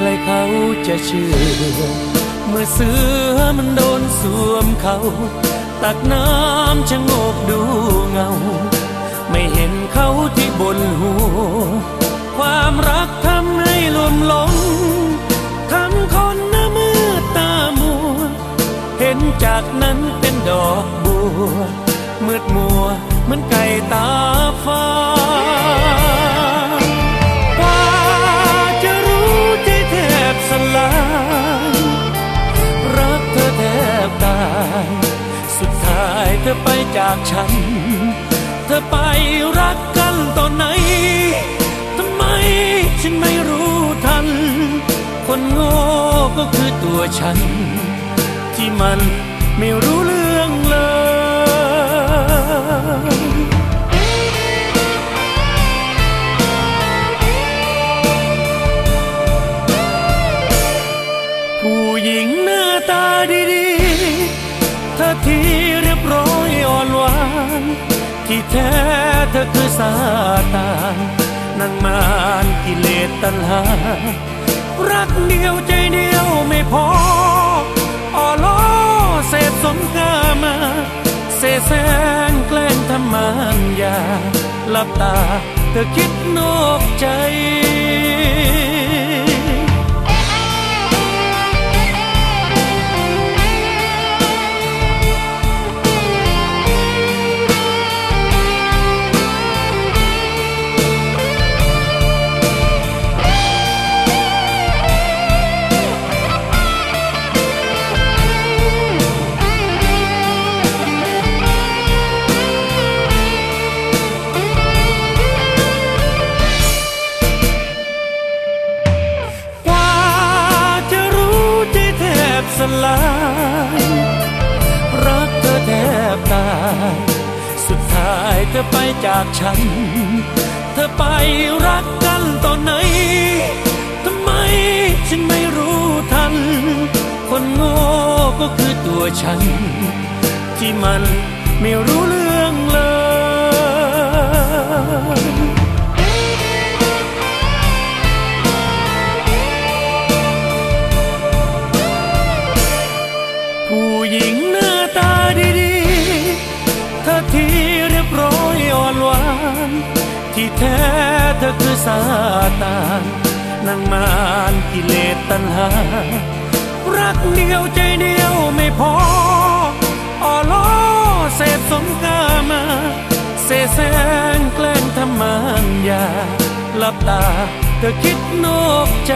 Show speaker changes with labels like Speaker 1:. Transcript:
Speaker 1: ใครเขาจะเชื่อ เมื่อเสือมันโดนสวมเขา ตักน้ำชะโงกดูเงา ไม่เห็นเขาที่บนหัว ความรักทำให้ลวมหลงทำคนหน้ามืดตามัว เห็นจากนั้นเป็นดอกบัวมืดมัวเหมือนไก่ตาฟ้า สลาย รักเธอแทบตาย สุดท้ายเธอไปจากฉัน เธอไปรักกันตอนไหน ทำไมฉันไม่รู้ทัน คนโง่ก็คือตัวฉัน ที่มันไม่รู้เรื่อง งหน้าตาดีๆท่าทีเรียบร้อยอ่อนหวาน ที่แท้เธอคือซาตานนางมารกิเลสตัณหา รักเดียวใจเดียวไม่พออ่อล้อเสพสมกามาเสแสร้งแกล้งทำมันยาหลับตาเธอคิดนอกใจ สลาย รักเธอแทบตาย สุดท้ายเธอไปจากฉัน เธอไปรักกันตอนไหนทำไมฉันไม่รู้ทัน คนโง่ก็คือตัวฉัน ที่มันไม่รู้เรื่องเลย ที่แท้เธอคือซาตานนางมารกิเลสตัณหา รักเดียวใจเดียวไม่พออ่อล้อเสพสมกามา เสแสร้งแกล้งทำมันยาหลับตาเธอคิดนอกใจ